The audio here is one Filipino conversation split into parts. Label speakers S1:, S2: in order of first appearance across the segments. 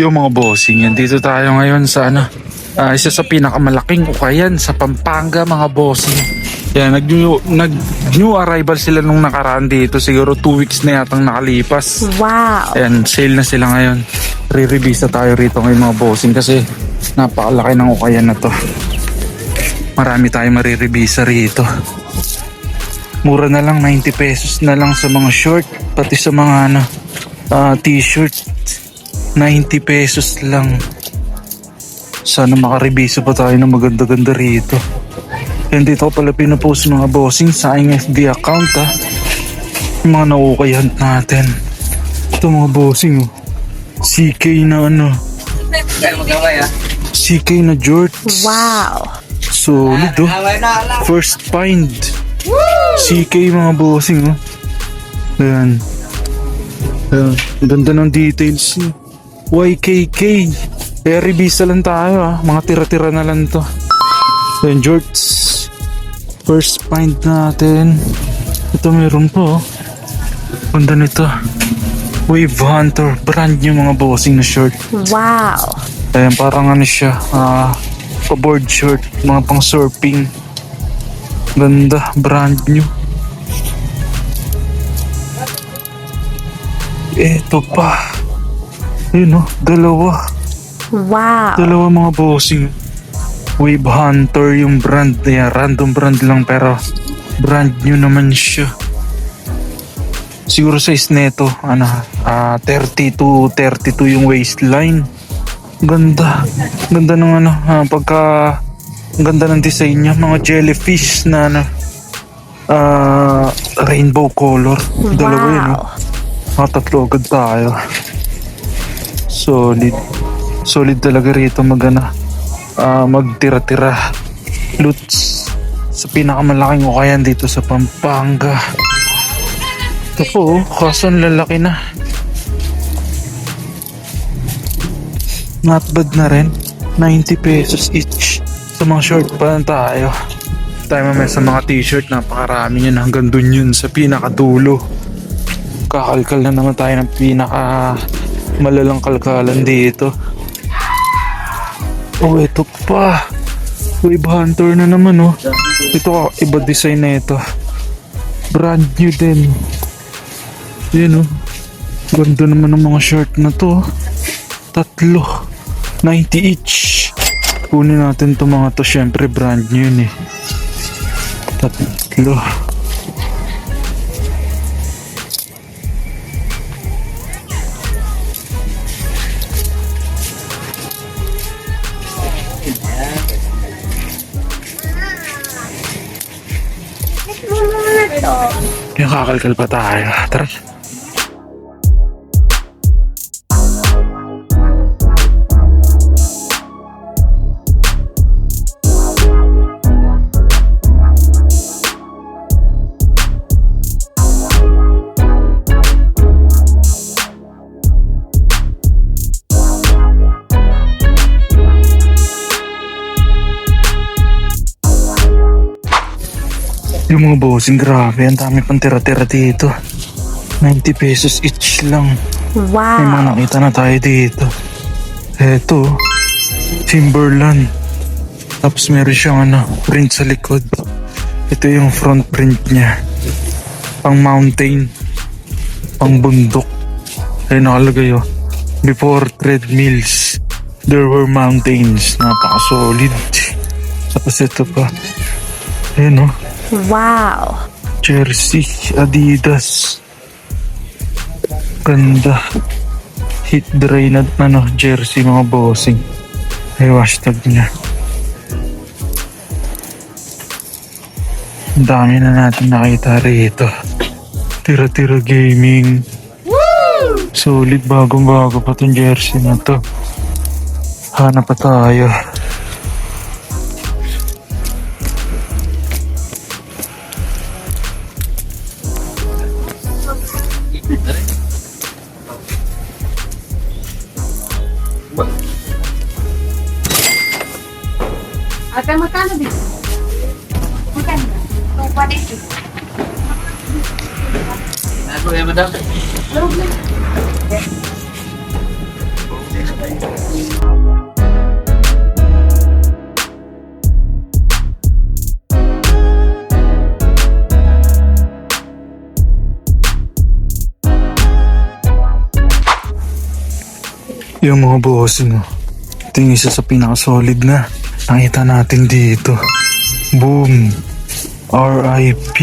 S1: Yung mga bossing yan, dito tayo ngayon sa ano, ah, isa sa pinakamalaking ukayan sa Pampanga mga bossing. Yan, nag new, nag new arrival sila nung nakaraan dito. Siguro 2 weeks na yatang nakalipas.
S2: Wow.
S1: Ayan, sale na sila ngayon. Re-revisa tayo rito ngayon mga bossing kasi napakalaki ng ukayan na to. Marami tayong marirevisa rito. Mura na lang, 90 pesos na lang sa mga short, pati sa mga ano, ah, t-shirt. 90 pesos lang. Sana makarevisa pa tayo ng maganda-ganda rito. And dito ko pala pinapost mga bossing sa aking FB account ha. Yung mga nauukayan natin. Ito mga bossing oh. CK na ano. CK na jorts.
S2: Wow.
S1: Solid oh. First find. CK mga bossing oh. Ayan. Ayan. Ganda ng details niya. YKK. Kaya revisa lang tayo ah. Mga tira-tira na lang to. Ayan, jorts. First find natin. Ito meron pa oh. Ganda nito. Wave Hunter. Brand new mga bossing na short.
S2: Wow.
S1: Ayan, parang ano siya, ah, pa-board short, mga pang surfing. Ganda, brand new. Eto pa. Yun oh, dalawa.
S2: Wow.
S1: Dalawa mga bossing. Wave Hunter yung brand niya. Random brand lang pero brand new naman siya. Siguro size neto, ano, ah 30 to 32 yung waistline. Ganda. Ganda ng ano, ah, pagka ganda ng design niya, mga jellyfish na ano, ah, rainbow color. Dalawa yun, oh.
S2: Wow.
S1: Mga tatlo agad tayo. Solid. Solid talaga rito magana. Ah, magtira-tira. Loots. Sa pinakamalaking ukayan dito sa Pampanga. Ito po, oh, kaso lalaki na. Not bad na rin. 90 pesos each. Sa mga short pa lang tayo. Tayo mamaya sa mga t-shirt. Napakarami yun. Hanggang dun yun sa pinakadulo. Kakalkal na naman tayo ng pinaka malalang kalkalan dito. Oh, ito pa. Wave Hunter na naman, oh. Ito, iba design na ito. Brand new din. Yan, oh. Ganda naman ng mga shirt na to. oh. Tatlo. 90 each. Kunin natin to mga to. Syempre, brand new yun, eh. Tatlo. Yung kakalkal pa tayo. Tara. Yung mga bossing, grabe. Ang dami pang tira-tira dito. 90 pesos each lang. May mga
S2: Wow.
S1: nakita na tayo dito. Eto, Timberland. Tapos meron siyang ano, print sa likod. Ito yung front print niya. Pang mountain. Pang bundok. Ay nakalagay oh. Before treadmills, there were mountains. Napaka-solid. Tapos ito pa. Ayun oh.
S2: Wow.
S1: Jersey, Adidas. Ganda. Heat dry na ano, jersey mga bossing. Ay, hashtag niya. Ang dami na natin nakita rito. Tira-tira gaming. Solid bagong-bago pa tong jersey na to. Hanap pa tayo.
S3: Ate, magkano dito? Magkano? 240.
S4: Ano yan, madam?
S3: Loob na.
S1: Yung mga bossing, oh. Ito yung isa sa pinaka-solid na nakita natin dito. Boom. R.I.P.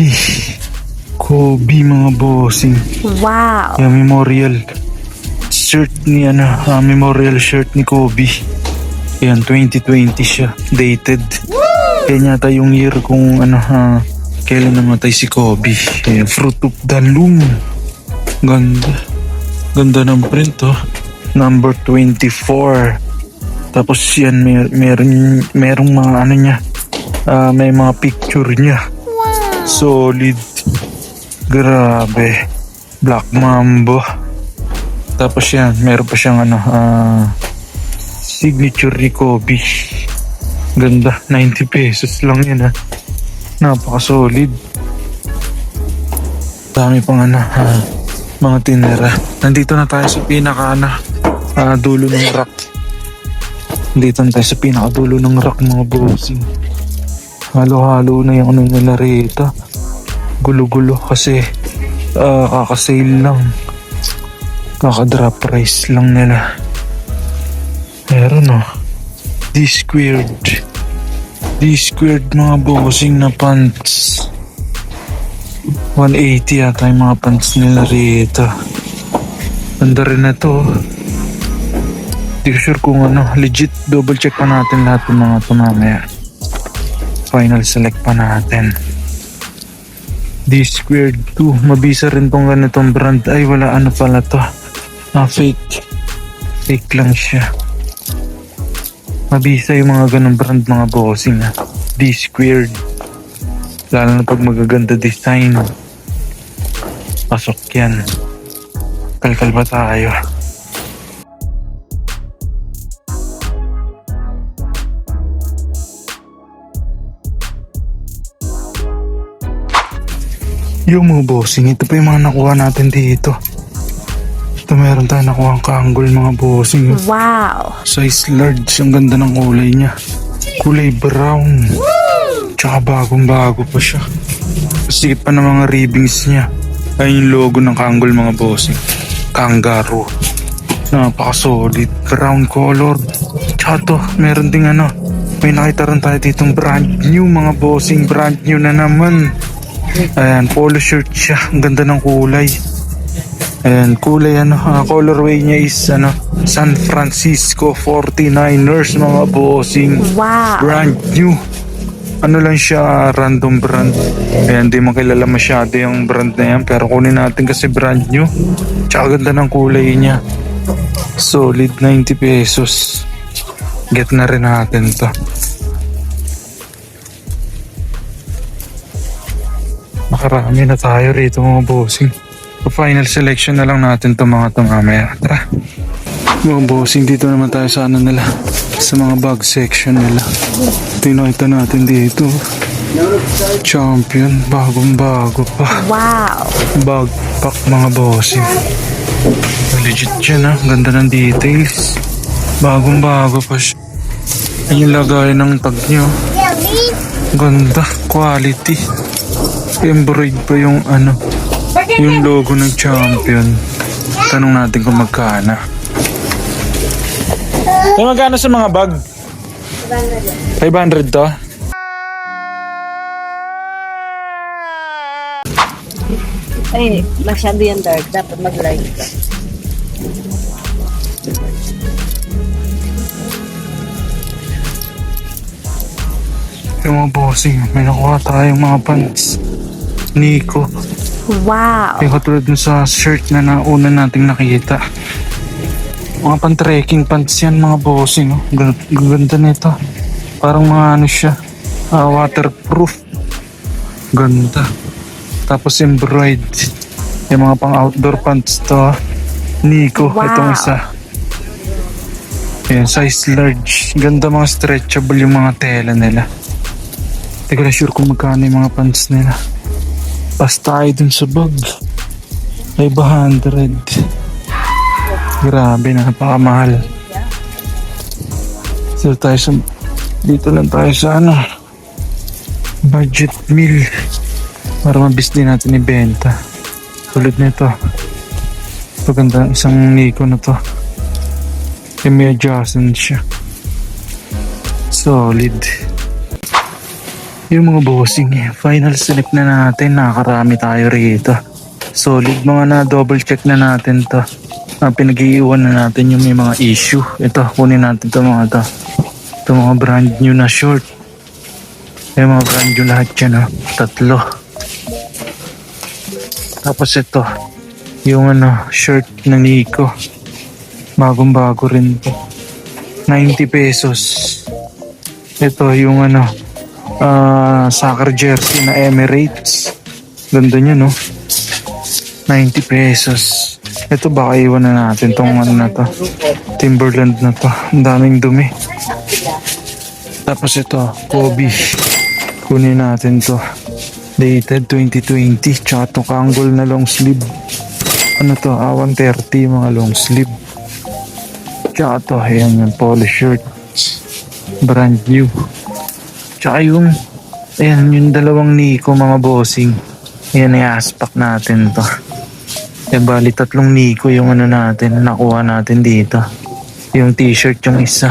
S1: Kobe mga bossing.
S2: Wow.
S1: Yung memorial shirt ni ano, ah, memorial shirt ni Kobe. Yan, 2020 siya. Dated. Yan yata yung year kung ano, ah, kailan namatay si Kobe. Yan, Fruit of the Loom. Ganda. Ganda ng print, oh. Number 24. Tapos yan, mer meron, merong mga ano niya. ah, may mga picture niya. Solid. Grabe. Black Mambo. Tapos yan, meron pa siyang ano, ah, signature ni Kobe. Ganda, 90 pesos lang yan ha. Napaka-solid. Dami pang ano, ah, mga tinera. Nandito na tayo sa pinaka ano, ah, dulo ng rack. Nandito na tayo sa pinaka dulo ng rack mga bossing. Halo-halo na yung ano nila rito. Gulo-gulo kasi ah, kaka-sale lang. Kaka-drop price lang nila. Meron oh. D squared. D squared mga bossing na pants. 180 yata yung mga pants nila rito. Ganda rin na to. Hindi ko sure kung ano. Legit double check pa natin lahat ng mga to mamaya. Final select pa natin. D squared 2. Mabisa rin tong ganitong brand. Ay wala ano pala to. Ah, fake. Fake lang siya. Mabisa yung mga ganong brand mga bossing ha. D squared. Lalo na pag magaganda design. Pasok yan. Kalkal ba tayo? Yung mga bossing, ito pa yung mga nakuha natin dito. Ito meron tayo nakuha ang kanggol mga bossing.
S2: Wow.
S1: Size large, ang ganda ng kulay niya. Kulay brown. Tsaka bagong bago pa siya. Sikip pa ng mga ribbings niya. Ayun yung logo ng kanggol mga bossing. Kangaroo. Napaka-solid. Brown color. Tsaka to, meron ding ano. May nakita rin tayo ditong brand new mga bossing. Brand new na naman. Ayan, polo shirt siya. Ang ganda ng kulay. Ayan, kulay ano, ah, colorway niya is ano, San Francisco 49ers mga bossing.
S2: Wow.
S1: Brand new. Ano lang siya, random brand. Ayan, di man kilala masyado yung brand na yan. Pero kunin natin kasi brand new. Tsaka ganda ng kulay niya. Solid 90 pesos. Get na rin natin to. Nakarami na tayo rito mga bossing. Final selection na lang natin to mga to mamaya. Tara. Mga bossing, dito naman tayo sa ano nila. Sa mga bag section nila. Tinakita natin dito. Champion, bagong bago pa.
S2: Wow.
S1: Bagpack mga bossing. Legit yan ha, ganda ng details. Bagong bago pa siya. Yung lagay ng tag niyo. Ganda, quality. Embroid pa yung ano, yung logo ng champion. Tanong natin kung magkano. Kung magkano sa mga bag? 500 to?
S4: Ay, masyado yan dark. Dapat mag-light ka.
S1: Yung mga bossing, may nakuha tayong mga pants. Nico.
S2: Wow.
S1: Yung katulad dun sa shirt na nauna nating nakita. Mga pan-trekking pants yan mga bossing. Oh. Gan- Ganda nito. Parang mga ano siya. ah, waterproof. Ganda. Tapos embroidered. Yung mga pang outdoor pants to. ah. Nico.
S2: Wow.
S1: Itong isa. Yan, size large. Ganda mga stretchable yung mga tela nila. Hindi ko na sure kung magkano yung mga pants nila. Basta tayo dun sa bag. 500. Grabe, napakamahal. Dito tayo sa... Dito lang tayo sa ano. Budget meal. Para mabis din natin ibenta. Tulad nito. Paganda isang Nico na to. Yung may adjustment siya. Solid. Yung mga bossing, eh, final select na natin. Nakakarami tayo rito. Solid mga na double check na natin to. Ah, pinag-iiwan na natin yung may mga issue. Ito, kunin natin to mga to. Ito mga brand new na short. Yung mga brand new lahat yan, oh. Tatlo. Tapos ito, yung ano, shirt na Nico. Bagong bago rin to. 90 pesos. Ito yung ano, ah, soccer jersey na Emirates. Ganda niya, no? 90 pesos. Ito baka iwan na natin tong ano na to. Timberland na to. Ang daming dumi. Tapos ito, Kobe. Kunin natin to. Dated 2020. Tsaka to kanggol na long sleeve. Ano to? Ah, 130 mga long sleeve. Tsaka to, ayan yung polo shirt. Brand new. Tsaka yung, ayan yung dalawang Nico mga bossing. Ayan ay aspak natin to. Yan bali tatlong Nico yung ano natin, nakuha natin dito. Yung t-shirt yung isa.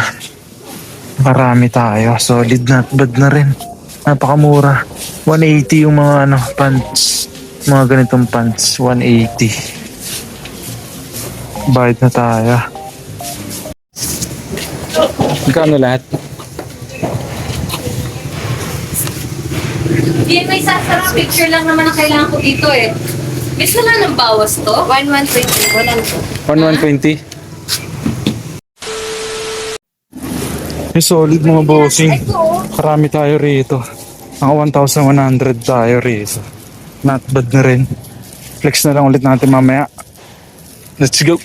S1: Marami tayo. Solid not bad na rin. Napakamura. 180 yung mga ano, pants. Mga ganitong pants. 180. Bayad na tayo. Magkano lahat?
S3: Hindi, may sasarang picture lang naman ang kailangan ko dito eh. Miss wala ng bawas to?
S4: 1120. Wala na po.
S1: 1120? Eh, solid mga bossing. Marami tayo rito. Mga 1,100 tayo rito. Not bad na rin. Flex na lang ulit natin mamaya. Let's go.